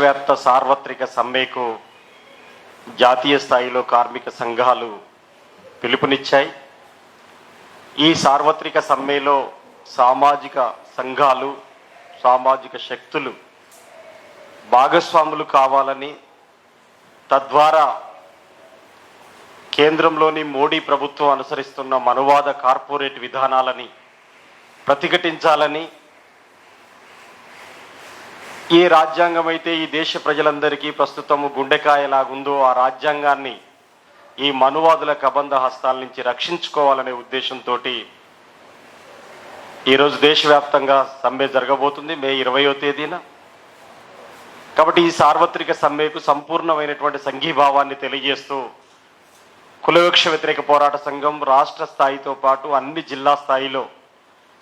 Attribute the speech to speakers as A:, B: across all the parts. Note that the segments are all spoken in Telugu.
A: వ్యాప్త సార్వత్రిక సమ్మెకు జాతీయ స్థాయిలో కార్మిక సంఘాలు పిలుపునిచ్చాయి. ఈ సార్వత్రిక సమ్మెలో సామాజిక సంఘాలు సామాజిక శక్తులు భాగస్వాములు కావాలని తద్వారా కేంద్రంలోని మోడీ ప్రభుత్వం అనుసరిస్తున్న మనువాద కార్పొరేట్ విధానాలని ప్రతిఘటించాలని ఏ రాజ్యాంగం అయితే ఈ దేశ ప్రజలందరికీ ప్రస్తుతం గుండెకాయలాగుందో ఆ రాజ్యాంగాన్ని ఈ మనువాదుల కబంధ హస్తాల నుంచి రక్షించుకోవాలనే ఉద్దేశంతో ఈరోజు దేశవ్యాప్తంగా సమ్మె జరగబోతుంది మే ఇరవయో తేదీన. కాబట్టి ఈ సార్వత్రిక సమ్మెకు సంపూర్ణమైనటువంటి సంఘీభావాన్ని తెలియజేస్తూ కులవృక్ష వ్యతిరేక పోరాట సంఘం రాష్ట్ర స్థాయితో పాటు అన్ని జిల్లా స్థాయిలో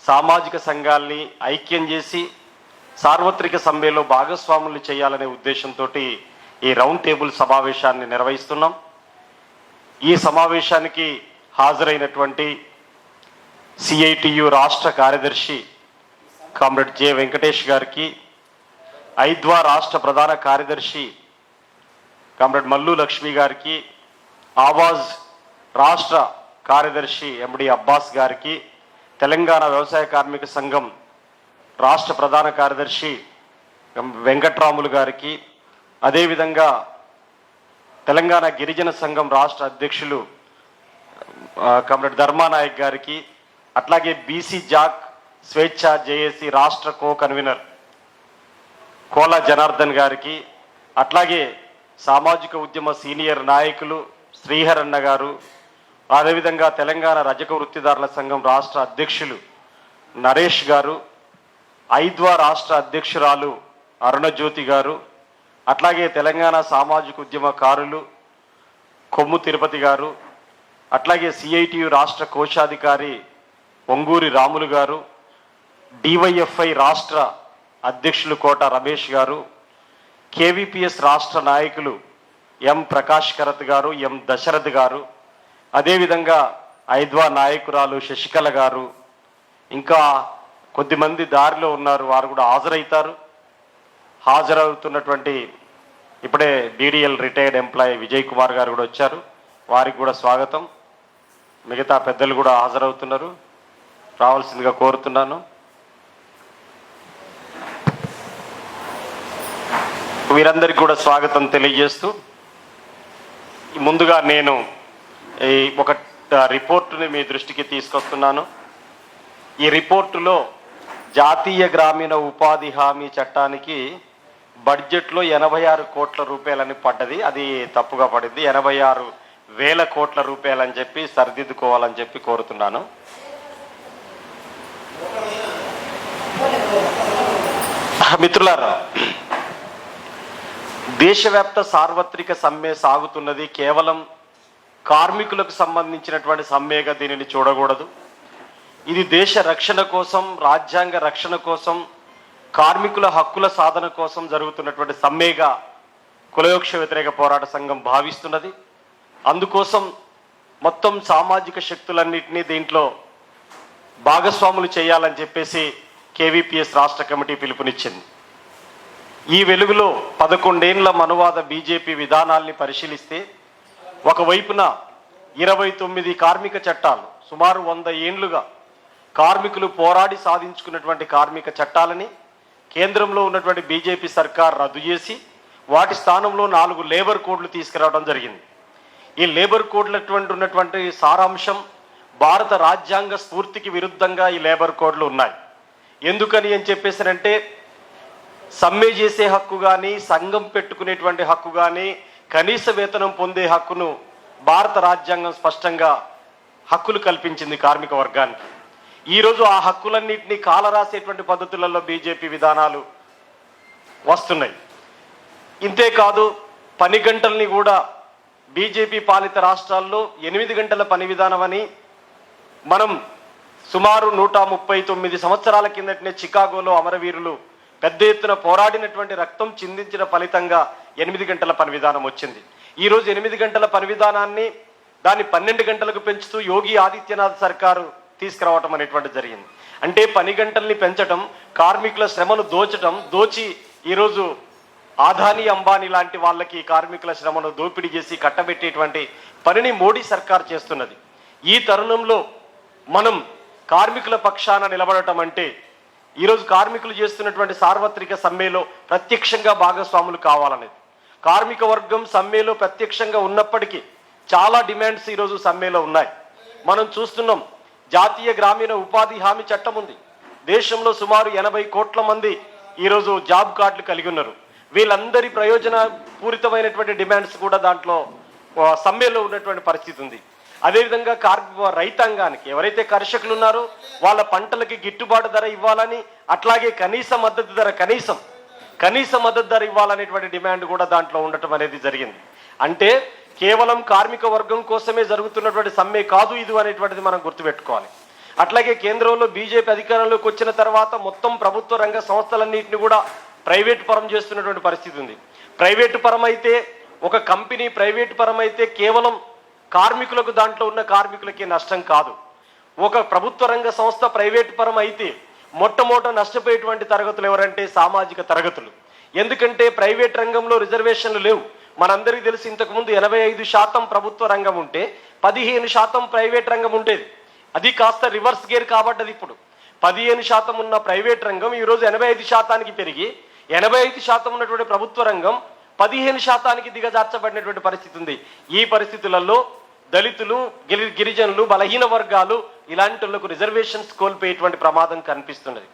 A: సామాజిక సంఘాల్ని ఐక్యం చేసి సార్వత్రిక సమ్మెలో భాగస్వాములు చేయాలనే ఉద్దేశంతో ఈ రౌండ్ టేబుల్ సమావేశాన్ని నిర్వహిస్తున్నాం. ఈ సమావేశానికి హాజరైనటువంటి సిఐటియు రాష్ట్ర కార్యదర్శి కామ్రేడ్ జె వెంకటేష్ గారికి ఐద్వా రాష్ట్ర ప్రధాన కార్యదర్శి కామ్రేడ్ మల్లు లక్ష్మి గారికి ఆవాజ్ రాష్ట్ర కార్యదర్శి ఎండి అబ్బాస్ గారికి తెలంగాణ వ్యవసాయ కార్మిక సంఘం రాష్ట్ర ప్రధాన కార్యదర్శి వెంకట్రాములు గారికి అదేవిధంగా తెలంగాణ గిరిజన సంఘం రాష్ట్ర అధ్యక్షులు ఆ, ధర్మానాయక్ గారికి అట్లాగే బీసీ జాక్ స్వేచ్ఛ జేఏసీ రాష్ట్ర కో కన్వీనర్ కోల జనార్దన్ గారికి అట్లాగే సామాజిక ఉద్యమ సీనియర్ నాయకులు శ్రీహరన్న గారు అదేవిధంగా తెలంగాణ రజక వృత్తిదారుల సంఘం రాష్ట్ర అధ్యక్షులు నరేష్ గారు ఐద్వా రాష్ట్ర అధ్యక్షురాలు అరుణజ్యోతి గారు అట్లాగే తెలంగాణ సామాజిక ఉద్యమకారులు కొమ్ము తిరుపతి గారు అట్లాగే సిఐటియు రాష్ట్ర కోశాధికారి ఒంగూరి రాములు గారు డివైఎఫ్ఐ రాష్ట్ర అధ్యక్షులు కోట రమేష్ గారు కేవీపీఎస్ రాష్ట్ర నాయకులు ఎం ప్రకాష్ కరత్ గారు ఎం దశరథ్ గారు అదేవిధంగా ఐద్వా నాయకురాలు శశికళ గారు ఇంకా కొద్దిమంది దారిలో ఉన్నారు వారు కూడా హాజరవుతారు. హాజరవుతున్నటువంటి ఇప్పుడే BDL retired employee Vijay Kumar గారు కూడా వచ్చారు. వారికి కూడా స్వాగతం. మిగతా పెద్దలు కూడా హాజరవుతున్నారు. రావాల్సిందిగా కోరుతున్నాను. వీరందరికీ కూడా స్వాగతం తెలియజేస్తూ ముందుగా నేను ఈ ఒక రిపోర్టుని మీ దృష్టికి తీసుకొస్తున్నాను. ఈ రిపోర్టులో జాతీయ గ్రామీణ ఉపాధి హామీ చట్టానికి బడ్జెట్లో ఎనభై ఆరు కోట్ల రూపాయలని పడ్డది. అది తప్పుగా పడింది. ఎనభై ఆరు వేల కోట్ల రూపాయలని చెప్పి సరిదిద్దుకోవాలని చెప్పి కోరుతున్నాను. మిత్రులారా దేశవ్యాప్త సార్వత్రిక సమ్మె సాగుతున్నది. కేవలం కార్మికులకు సంబంధించినటువంటి సమ్మెగా దీనిని చూడకూడదు. ఇది దేశ రక్షణ కోసం రాజ్యాంగ రక్షణ కోసం కార్మికుల హక్కుల సాధన కోసం జరుగుతున్నటువంటి సమ్మెగా కులయోక్ష వ్యతిరేక పోరాట సంఘం భావిస్తున్నది. అందుకోసం మొత్తం సామాజిక శక్తులన్నింటినీ దీంట్లో భాగస్వాములు చేయాలని చెప్పేసి కేవీపీఎస్ రాష్ట్ర కమిటీ పిలుపునిచ్చింది. ఈ వెలుగులో పదకొండేండ్ల మనువాద బీజేపీ విధానాల్ని పరిశీలిస్తే ఒకవైపున ఇరవై తొమ్మిది కార్మిక చట్టాలు సుమారు వంద ఏండ్లుగా కార్మికులు పోరాడి సాధించుకున్నటువంటి కార్మిక చట్టాలని కేంద్రంలో ఉన్నటువంటి బీజేపీ సర్కార్ రద్దు చేసి వాటి స్థానంలో నాలుగు లేబర్ కోడ్లు తీసుకురావడం జరిగింది. ఈ లేబర్ కోడ్లటువంటి ఉన్నటువంటి సారాంశం భారత రాజ్యాంగ స్ఫూర్తికి విరుద్ధంగా ఈ లేబర్ కోడ్లు ఉన్నాయి. ఎందుకని అని చెప్పేసినంటే సమ్మె చేసే హక్కు కానీ సంఘం పెట్టుకునేటువంటి హక్కు కానీ కనీస వేతనం పొందే హక్కును భారత రాజ్యాంగం స్పష్టంగా హక్కులు కల్పించింది కార్మిక వర్గానికి. ఈరోజు ఆ హక్కులన్నింటినీ కాలరాసేటువంటి పద్ధతులలో బీజేపీ విధానాలు వస్తున్నాయి. ఇంతేకాదు పని గంటల్ని కూడా బీజేపీ పాలిత రాష్ట్రాల్లో ఎనిమిది గంటల పని విధానం అని మనం సుమారు నూట ముప్పై తొమ్మిది సంవత్సరాల కిందటనే చికాగోలో అమరవీరులు పెద్ద ఎత్తున పోరాడినటువంటి రక్తం చిందించిన ఫలితంగా ఎనిమిది గంటల పని విధానం వచ్చింది. ఈరోజు ఎనిమిది గంటల పని విధానాన్ని దాన్ని పన్నెండు గంటలకు పెంచుతూ యోగి ఆదిత్యనాథ్ సర్కారు తీసుకురావటం అనేటువంటి జరిగింది. అంటే పని గంటల్ని పెంచటం కార్మికుల శ్రమను దోచటం దోచి ఈరోజు ఆదాని అంబానీ లాంటి వాళ్ళకి కార్మికుల శ్రమను దోపిడీ చేసి కట్టబెట్టేటువంటి పనిని మోడీ సర్కార్ చేస్తున్నది. ఈ తరుణంలో మనం కార్మికుల పక్షాన నిలబడటం అంటే ఈరోజు కార్మికులు చేస్తున్నటువంటి సార్వత్రిక సమ్మెలో ప్రత్యక్షంగా భాగస్వాములు కావాలనేది. కార్మిక వర్గం సమ్మెలో ప్రత్యక్షంగా ఉన్నప్పటికీ చాలా డిమాండ్స్ ఈరోజు సమ్మెలో ఉన్నాయి. మనం చూస్తున్నాం జాతీయ గ్రామీణ ఉపాధి హామీ చట్టం ఉంది. దేశంలో సుమారు ఎనభై కోట్ల మంది ఈరోజు జాబ్ కార్డులు కలిగి ఉన్నారు. వీళ్ళందరి ప్రయోజన పూరితమైనటువంటి డిమాండ్స్ కూడా దాంట్లో సమ్మెలో ఉన్నటువంటి పరిస్థితి ఉంది. అదేవిధంగా కార్ రైతాంగానికి ఎవరైతే కర్షకులు ఉన్నారో వాళ్ళ పంటలకి గిట్టుబాటు ధర ఇవ్వాలని అట్లాగే కనీస మద్దతు ధర కనీసం కనీస మద్దతు ధర ఇవ్వాలనేటువంటి డిమాండ్ కూడా దాంట్లో ఉండటం అనేది జరిగింది. అంటే కేవలం కార్మిక వర్గం కోసమే జరుగుతున్నటువంటి సమ్మె కాదు ఇది అనేటువంటిది మనం గుర్తుపెట్టుకోవాలి. అట్లాగే కేంద్రంలో బీజేపీ అధికారంలోకి వచ్చిన తర్వాత మొత్తం ప్రభుత్వ రంగ సంస్థలన్నింటినీ కూడా ప్రైవేట్ పరం చేస్తున్నటువంటి పరిస్థితి ఉంది. ప్రైవేటు పరం అయితే ఒక కంపెనీ ప్రైవేటు పరం అయితే కేవలం కార్మికులకు దాంట్లో ఉన్న కార్మికులకి నష్టం కాదు. ఒక ప్రభుత్వ రంగ సంస్థ ప్రైవేట్ పరం అయితే మొట్టమొదట నష్టపోయేటువంటి తరగతులు ఎవరంటే సామాజిక తరగతులు. ఎందుకంటే ప్రైవేట్ రంగంలో రిజర్వేషన్లు లేవు. మనందరికీ తెలిసి ఇంతకుముందు ఎనభై ఐదు శాతం ప్రభుత్వ రంగం ఉంటే పదిహేను శాతం ప్రైవేట్ రంగం ఉండేది. అది కాస్త రివర్స్ గేర్ కాబట్టది ఇప్పుడు. పదిహేను శాతం ఉన్న ప్రైవేట్ రంగం ఈరోజు ఎనభై ఐదు శాతానికి పెరిగి ఎనభై ఐదు శాతం ఉన్నటువంటి ప్రభుత్వ రంగం పదిహేను శాతానికి దిగజార్చబడినటువంటి పరిస్థితి ఉంది. ఈ పరిస్థితులలో దళితులు గిరి గిరిజనులు బలహీన వర్గాలు ఇలాంటి వాళ్ళకు రిజర్వేషన్స్ కోల్పోయేటువంటి ప్రమాదం కనిపిస్తున్నది.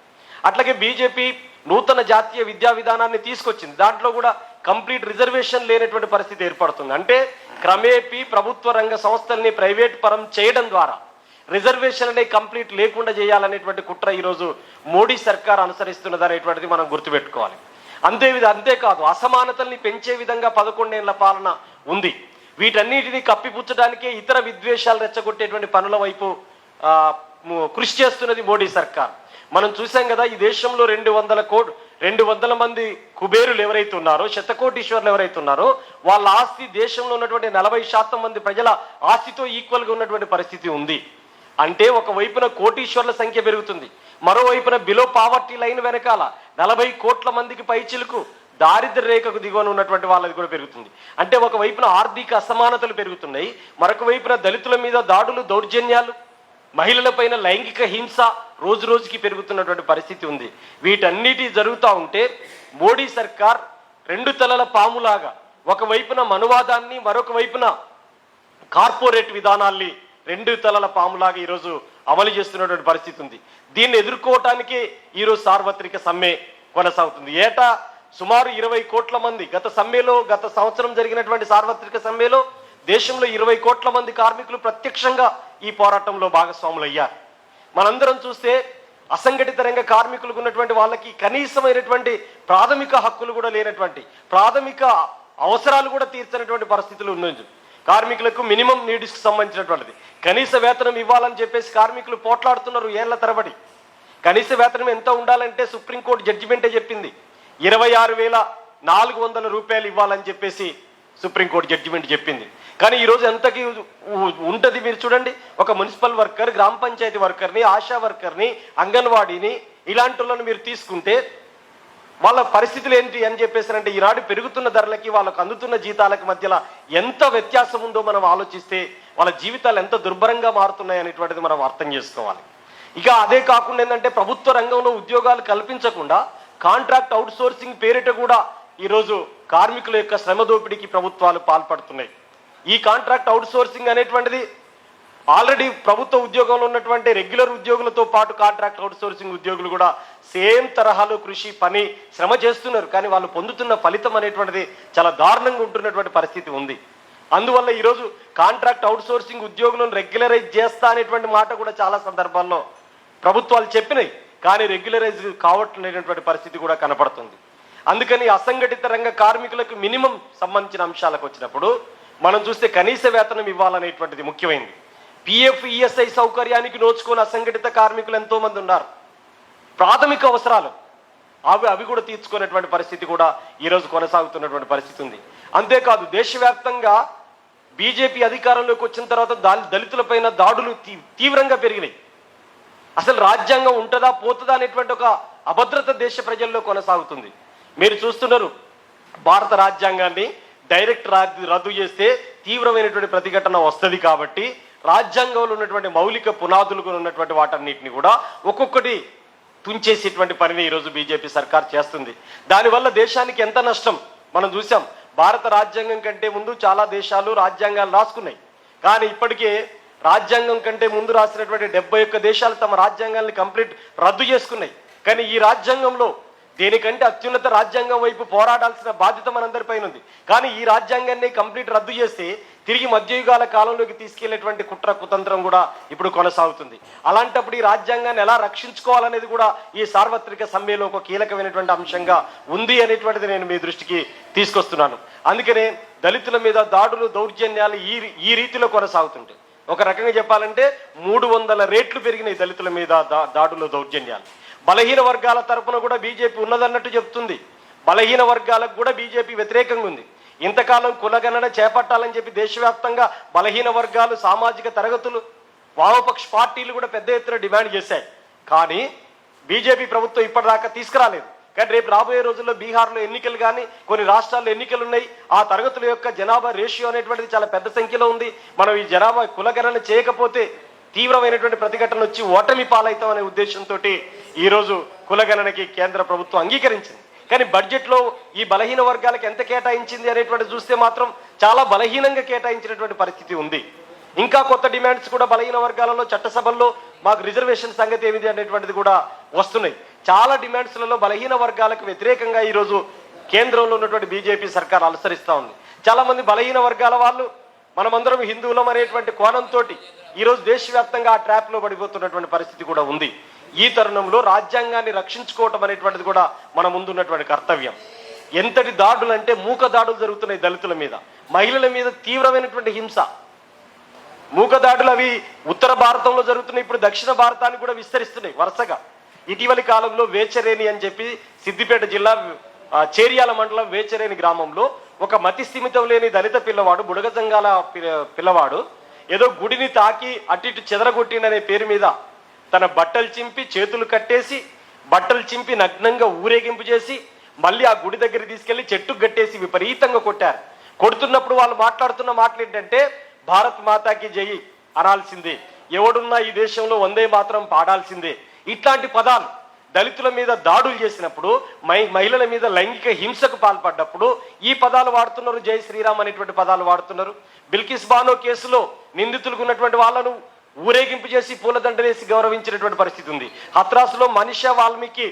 A: అట్లాగే బీజేపీ నూతన జాతీయ విద్యా విధానాన్ని తీసుకొచ్చింది. దాంట్లో కూడా కంప్లీట్ రిజర్వేషన్ లేనటువంటి పరిస్థితి ఏర్పడుతుంది. అంటే క్రమేపీ ప్రభుత్వ రంగ సంస్థల్ని ప్రైవేట్ పరం చేయడం ద్వారా రిజర్వేషన్ అనేది కంప్లీట్ లేకుండా చేయాలనేటువంటి కుట్ర ఈరోజు మోడీ సర్కార్ అనుసరిస్తున్నది అనేటువంటిది మనం గుర్తుపెట్టుకోవాలి. అంతే విధ అంతేకాదు అసమానతల్ని పెంచే విధంగా పదకొండేళ్ళ పాలన ఉంది. వీటన్నిటిని కప్పిపుచ్చడానికే ఇతర విద్వేషాలు రెచ్చగొట్టేటువంటి పనుల వైపు కృషి చేస్తున్నది మోడీ సర్కార్. మనం చూసాం కదా ఈ దేశంలో రెండు వందల కోట్లు రెండు వందల మంది కుబేరులు ఎవరైతే ఉన్నారో శతకోటీశ్వర్లు ఎవరైతే ఉన్నారో వాళ్ళ ఆస్తి దేశంలో ఉన్నటువంటి నలభై శాతం మంది ప్రజల ఆస్తితో ఈక్వల్గా ఉన్నటువంటి పరిస్థితి ఉంది. అంటే ఒక వైపున కోటీశ్వర్ల సంఖ్య పెరుగుతుంది మరోవైపున బిలో పావర్టీ లైన్ వెనకాల నలభై కోట్ల మందికి పైచిలుకు దారిద్ర రేఖకు దిగువన ఉన్నటువంటి వాళ్ళది కూడా పెరుగుతుంది. అంటే ఒక వైపున ఆర్థిక అసమానతలు పెరుగుతున్నాయి మరొక వైపున దళితుల మీద దాడులు దౌర్జన్యాలు మహిళలపైన లైంగిక హింస రోజు రోజుకి పెరుగుతున్నటువంటి పరిస్థితి ఉంది. వీటన్నిటి జరుగుతూ ఉంటే మోడీ సర్కార్ రెండు తలల పాములాగా ఒకవైపున మనువాదాన్ని మరొక వైపున కార్పొరేట్ విధానాల్ని రెండు తలల పాములాగా ఈరోజు అమలు చేస్తున్నటువంటి పరిస్థితి ఉంది. దీన్ని ఎదుర్కోవటానికి ఈరోజు సార్వత్రిక సమ్మె కొనసాగుతుంది. ఏటా సుమారు ఇరవై కోట్ల మంది గత సమ్మెలో గత సంవత్సరం జరిగినటువంటి సార్వత్రిక సమ్మెలో దేశంలో ఇరవై కోట్ల మంది కార్మికులు ప్రత్యక్షంగా ఈ పోరాటంలో భాగస్వాములు అయ్యారు మనందరం చూస్తే అసంఘటిత రంగ కార్మికులకు ఉన్నటువంటి వాళ్ళకి కనీసమైనటువంటి ప్రాథమిక హక్కులు కూడా లేనటువంటి ప్రాథమిక అవసరాలు కూడా తీర్చినటువంటి పరిస్థితులు ఉన్నాయి. కార్మికులకు మినిమం నీడ్స్కి సంబంధించినటువంటిది. కనీస వేతనం ఇవ్వాలని చెప్పేసి కార్మికులు పోట్లాడుతున్నారు ఏళ్ళ తరబడి. కనీస వేతనం ఎంత ఉండాలంటే సుప్రీంకోర్టు జడ్జిమెంటే చెప్పింది. ఇరవై ఆరు వేల నాలుగు వందల రూపాయలు ఇవ్వాలని చెప్పేసి సుప్రీంకోర్టు జడ్జిమెంట్ చెప్పింది. కానీ ఈరోజు ఎంతకి ఉంటుంది మీరు చూడండి. ఒక మున్సిపల్ వర్కర్ గ్రామ పంచాయతీ వర్కర్ని ఆశా వర్కర్ని అంగన్వాడీని ఇలాంటి వాళ్ళని మీరు తీసుకుంటే వాళ్ళ పరిస్థితులు ఏంటి అని చెప్పేసారంటే ఈనాడు పెరుగుతున్న ధరలకి వాళ్ళకు అందుతున్న జీతాలకు మధ్యలో ఎంత వ్యత్యాసం ఉందో మనం ఆలోచిస్తే వాళ్ళ జీవితాలు ఎంత దుర్భరంగా మారుతున్నాయి అనేటువంటిది మనం అర్థం చేసుకోవాలి. ఇక అదే కాకుండా ఏంటంటే ప్రభుత్వ రంగంలో ఉద్యోగాలు కల్పించకుండా కాంట్రాక్ట్ అవుట్ సోర్సింగ్ పేరిట కూడా ఈరోజు కార్మికుల యొక్క శ్రమ దోపిడీకి ప్రభుత్వాలు పాల్పడుతున్నాయి. ఈ కాంట్రాక్ట్ అవుట్సోర్సింగ్ అనేటువంటిది ఆల్రెడీ ప్రభుత్వ ఉద్యోగంలో ఉన్నటువంటి రెగ్యులర్ ఉద్యోగులతో పాటు కాంట్రాక్ట్ అవుట్సోర్సింగ్ ఉద్యోగులు కూడా సేమ్ తరహాలో కృషి పని శ్రమ చేస్తున్నారు. కానీ వాళ్ళు పొందుతున్న ఫలితం అనేటువంటిది చాలా దారుణంగా ఉంటున్నటువంటి పరిస్థితి ఉంది. అందువల్ల ఈరోజు కాంట్రాక్ట్ అవుట్ సోర్సింగ్ ఉద్యోగులను రెగ్యులరైజ్ చేస్తా అనేటువంటి మాట కూడా చాలా సందర్భాల్లో ప్రభుత్వాలు చెప్పినాయి. కానీ రెగ్యులరైజ్ కావట్లేనటువంటి పరిస్థితి కూడా కనపడుతుంది. అందుకని అసంఘటిత రంగ కార్మికులకు మినిమం సంబంధించిన అంశాలకు వచ్చినప్పుడు మనం చూస్తే కనీస వేతనం ఇవ్వాలనేటువంటిది ముఖ్యమైనది పిఎఫ్ ఈఎస్ఐ సౌకర్యానికి నోచుకొని అసంఘటిత కార్మికులు ఎంతో మంది ఉన్నారు. ప్రాథమిక అవసరాలు. అవి అవి కూడా తీర్చుకునేటువంటి పరిస్థితి కూడా ఈరోజు కొనసాగుతున్నటువంటి పరిస్థితి ఉంది. అంతేకాదు దేశవ్యాప్తంగా బీజేపీ అధికారంలోకి వచ్చిన తర్వాత దా- దళితులపైన దాడులు తీ- తీవ్రంగా పెరిగినాయి. అసలు రాజ్యాంగం ఉంటుందా పోతుందా అనేటువంటి ఒక అభద్రత దేశ ప్రజల్లో కొనసాగుతుంది. మీరు చూస్తున్నారు భారత రాజ్యాంగాన్ని డైరెక్ట్ రద్దు చేస్తే తీవ్రమైనటువంటి ప్రతిఘటన వస్తుంది కాబట్టి రాజ్యాంగంలో ఉన్నటువంటి మౌలిక పునాదులకు ఉన్నటువంటి వాటన్నిటిని కూడా ఒక్కొక్కటి తుంచేసేటువంటి పనిని ఈరోజు బీజేపీ సర్కార్ చేస్తుంది. దానివల్ల దేశానికి ఎంత నష్టం? మనం చూసాం భారత రాజ్యాంగం కంటే ముందు చాలా దేశాలు రాజ్యాంగాలు రాసుకున్నాయి. కానీ ఇప్పటికే రాజ్యాంగం కంటే ముందు రాసినటువంటి డెబ్బై ఒక్క దేశాలు తమ రాజ్యాంగాల్ని కంప్లీట్ రద్దు చేసుకున్నాయి. కానీ ఈ రాజ్యాంగంలో దేనికంటే అత్యున్నత రాజ్యాంగం వైపు పోరాడాల్సిన బాధ్యత మనందరిపైన ఉంది. కానీ ఈ రాజ్యాంగాన్ని కంప్లీట్ రద్దు చేస్తే తిరిగి మధ్యయుగాల కాలంలోకి తీసుకెళ్ళేటువంటి కుట్ర కుతంత్రం కూడా ఇప్పుడు కొనసాగుతుంది. అలాంటప్పుడు ఈ రాజ్యాంగాన్ని ఎలా రక్షించుకోవాలనేది కూడా ఈ సార్వత్రిక సమ్మెలో ఒక కీలకమైనటువంటి అంశంగా ఉంది అనేటువంటిది నేను మీ దృష్టికి తీసుకొస్తున్నాను. అందుకనే దళితుల మీద దాడులు దౌర్జన్యాలు ఈ ఈ రీతిలో కొనసాగుతుంటాయి. ఒక రకంగా చెప్పాలంటే మూడు వందల రేట్లు పెరిగినాయి దళితుల మీద దా- దాడులు దౌర్జన్యాలు. బలహీన వర్గాల తరపున కూడా బీజేపీ ఉన్నదన్నట్టు చెప్తుంది. బలహీన వర్గాలకు కూడా బీజేపీ వ్యతిరేకంగా ఉంది. ఇంతకాలం కులగణన చేపట్టాలని చెప్పి దేశవ్యాప్తంగా బలహీన వర్గాలు సామాజిక తరగతులు వామపక్ష పార్టీలు కూడా పెద్ద ఎత్తున డిమాండ్ చేశాయి. కానీ బీజేపీ ప్రభుత్వం ఇప్పటిదాకా తీసుకురాలేదు. కానీ రేపు రాబోయే రోజుల్లో బీహార్లో ఎన్నికలు కానీ కొన్ని రాష్ట్రాల్లో ఎన్నికలు ఉన్నాయి. ఆ తరగతుల యొక్క జనాభా రేషియో అనేటువంటిది చాలా పెద్ద సంఖ్యలో ఉంది. మనం ఈ జనాభా కులగణన చేయకపోతే తీవ్రమైనటువంటి ప్రతిఘటన వచ్చి ఓటమి పాలవుతాం అనే ఉద్దేశంతో ఈరోజు కులగణనకి కేంద్ర ప్రభుత్వం అంగీకరించింది. కానీ బడ్జెట్లో ఈ బలహీన వర్గాలకు ఎంత కేటాయించింది అనేటువంటి చూస్తే మాత్రం చాలా బలహీనంగా కేటాయించినటువంటి పరిస్థితి ఉంది. ఇంకా కొత్త డిమాండ్స్ కూడా బలహీన వర్గాలలో చట్టసభల్లో మాకు రిజర్వేషన్ సంగతి ఏమిటి అనేటువంటిది కూడా వస్తున్నాయి. చాలా డిమాండ్స్లలో బలహీన వర్గాలకు వ్యతిరేకంగా ఈరోజు కేంద్రంలో ఉన్నటువంటి బీజేపీ సర్కార్ అనుసరిస్తూ ఉంది. చాలామంది బలహీన వర్గాల వాళ్ళు మనమందరం హిందువులం అనేటువంటి కోణంతో ఈరోజు దేశవ్యాప్తంగా ఆ ట్రాప్లో పడిపోతున్నటువంటి పరిస్థితి కూడా ఉంది. ఈ తరుణంలో రాజ్యాంగాన్ని రక్షించుకోవటం అనేటువంటిది కూడా మన ముందున్నటువంటి కర్తవ్యం. ఎంతటి దాడులు అంటే మూక దాడులు జరుగుతున్నాయి దళితుల మీద. మహిళల మీద తీవ్రమైనటువంటి హింస. మూక దాడులు అవి ఉత్తర భారతంలో జరుగుతున్నాయి ఇప్పుడు దక్షిణ భారతాన్ని కూడా విస్తరిస్తున్నాయి వరుసగా. ఇటీవలి కాలంలో వేచరేని అని చెప్పి సిద్దిపేట జిల్లా చేరియాల చేర్యాల మండలం వేచరేని గ్రామంలో ఒక మతి స్థిమితం లేని దళిత పిల్లవాడు బుడగజంగాల పిల్లవాడు ఏదో గుడిని తాకి అటు ఇటు చెదరగొట్టిండనే పేరు మీద తన బట్టలు చింపి చేతులు కట్టేసి బట్టలు చింపి నగ్నంగా ఊరేగింపు చేసి మళ్ళీ ఆ గుడి దగ్గర తీసుకెళ్ళి చెట్టుకు కట్టేసి విపరీతంగా కొట్టారు. కొడుతున్నప్పుడు వాళ్ళు మాట్లాడుతున్న మాటలు ఏంటంటే భారత్ మాతాకి జై అనాల్సిందే. ఎవడున్నా ఈ దేశంలో వందే మాత్రం పాడాల్సిందే. ఇట్లాంటి పదాలు దళితుల మీద దాడులు చేసినప్పుడు మై మహిళల మీద లైంగిక హింసకు పాల్పడ్డప్పుడు ఈ పదాలు వాడుతున్నారు జై శ్రీరామ్ అనేటువంటి పదాలు వాడుతున్నారు. బిల్కిస్ బానో కేసులో నిందితులకు ఉన్నటువంటి వాళ్ళను ఊరేగింపు చేసి పూలదండలేసి గౌరవించినటువంటి పరిస్థితి ఉంది. హత్రాసులో మనిష వాల్మీకి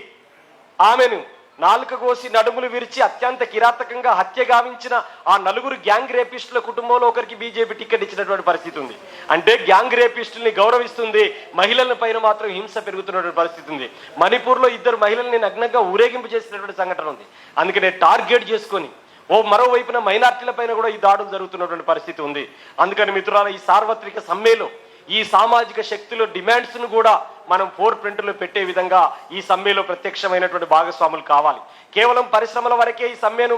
A: ఆమెను నాలుక కోసి నడుములు విరిచి అత్యంత కిరాతకంగా హత్య గావించిన ఆ నలుగురు గ్యాంగ్ రేపిస్టుల కుటుంబంలో ఒకరికి బీజేపీ టికెట్ ఇచ్చినటువంటి పరిస్థితి ఉంది. అంటే గ్యాంగ్ రేపిస్టుల్ని గౌరవిస్తుంది మహిళల పైన మాత్రం హింస పెరుగుతున్నటువంటి పరిస్థితి ఉంది. మణిపూర్లో ఇద్దరు మహిళల్ని నగ్నంగా ఊరేగింపు చేసినటువంటి సంఘటన ఉంది. అందుకనే టార్గెట్ చేసుకొని ఓ మరోవైపున మైనార్టీల పైన కూడా ఈ దాడులు జరుగుతున్నటువంటి పరిస్థితి ఉంది. అందుకని మిత్రుల ఈ సార్వత్రిక సమ్మెలో ఈ సామాజిక శక్తుల డిమాండ్స్ను కూడా మనం ఫోర్ ప్రింట్లో పెట్టే విధంగా ఈ సమ్మెలో ప్రత్యక్షమైనటువంటి భాగస్వాములు కావాలి. కేవలం పరిశ్రమల వరకే ఈ సమ్మెను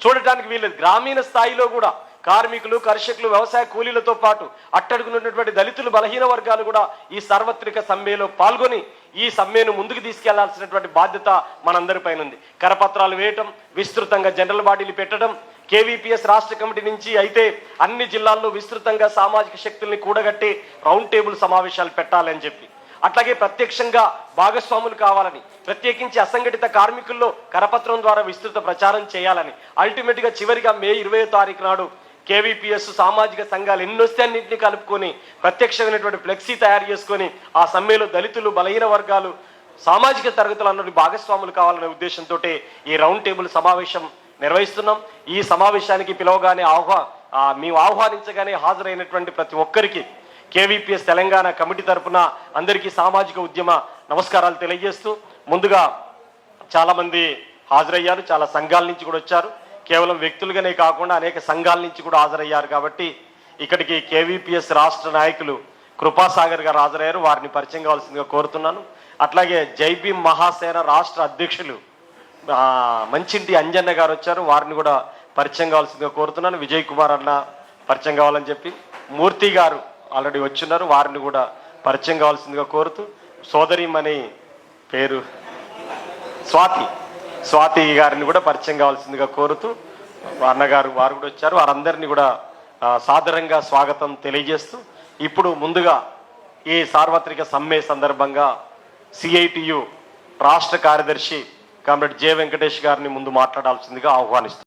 A: చూడటానికి వీలేదు గ్రామీణ స్థాయిలో కూడా కార్మికులు కర్షకులు వ్యవసాయ కూలీలతో పాటు అట్టడుగునున్నటువంటి దళితులు బలహీన వర్గాలు కూడా ఈ సార్వత్రిక సమ్మెలో పాల్గొని ఈ సమ్మెను ముందుకు తీసుకెళ్ళాల్సినటువంటి బాధ్యత మనందరిపైన ఉంది. కరపత్రాలు వేయటం విస్తృతంగా జనరల్ బాడీలు పెట్టడం కేవీపీఎస్ రాష్ట్ర కమిటీ నుంచి అయితే అన్ని జిల్లాల్లో విస్తృతంగా సామాజిక శక్తుల్ని కూడగట్టి రౌండ్ టేబుల్ సమావేశాలు పెట్టాలని చెప్పి. అట్లాగే ప్రత్యక్షంగా భాగస్వాములు కావాలని ప్రత్యేకించి అసంఘటిత కార్మికుల్లో కరపత్రం ద్వారా విస్తృత ప్రచారం చేయాలని అల్టిమేట్గా చివరిగా మే ఇరవై తారీఖు నాడు కేవీపీఎస్ సామాజిక సంఘాలు ఎన్నొస్తే అన్నింటినీ కలుపుకొని ప్రత్యక్షమైనటువంటి ఫ్లెక్సీ తయారు చేసుకొని ఆ సమ్మెలో దళితులు బలహీన వర్గాలు సామాజిక తరగతులు అన్నటువంటి భాగస్వాములు కావాలనే ఉద్దేశంతో ఈ రౌండ్ టేబుల్ సమావేశం నిర్వహిస్తున్నాం. ఈ సమావేశానికి పిలవగానే ఆహ్వా మేము ఆహ్వానించగానే హాజరైనటువంటి ప్రతి ఒక్కరికి కేవీపీఎస్ తెలంగాణ కమిటీ తరఫున అందరికీ సామాజిక ఉద్యమ నమస్కారాలు తెలియజేస్తూ ముందుగా చాలామంది హాజరయ్యారు చాలా సంఘాల నుంచి కూడా వచ్చారు. కేవలం వ్యక్తులుగానే కాకుండా అనేక సంఘాల నుంచి కూడా హాజరయ్యారు కాబట్టి ఇక్కడికి కేవీపీఎస్ రాష్ట్ర నాయకులు కృపాసాగర్ గారు హాజరయ్యారు. వారిని పరిచయం కావాల్సిందిగా కోరుతున్నాను. అట్లాగే జైబీం మహాసేన రాష్ట్ర అధ్యక్షులు మంచింటి అంజన్న గారు వచ్చారు. వారిని కూడా పరిచయం కావాల్సిందిగా కోరుతున్నాను. విజయ్ కుమార్ అన్న పరిచయం కావాలని చెప్పి మూర్తి గారు ఆల్రెడీ వచ్చున్నారు. వారిని కూడా పరిచయం కావాల్సిందిగా కోరుతూ సోదరిమణి పేరు స్వాతి. స్వాతి గారిని కూడా పరిచయం కావాల్సిందిగా కోరుతూ అన్నగారు వారు కూడా వచ్చారు. వారందరినీ కూడా సాదరంగా స్వాగతం తెలియజేస్తూ ఇప్పుడు ముందుగా ఈ సార్వత్రిక సమ్మె సందర్భంగా సిఐటియు రాష్ట్ర కార్యదర్శి కామ్రేడ్ జె వెంకటేష్ గారిని ముందు మాట్లాడాల్సిందిగా ఆహ్వానిస్తుంది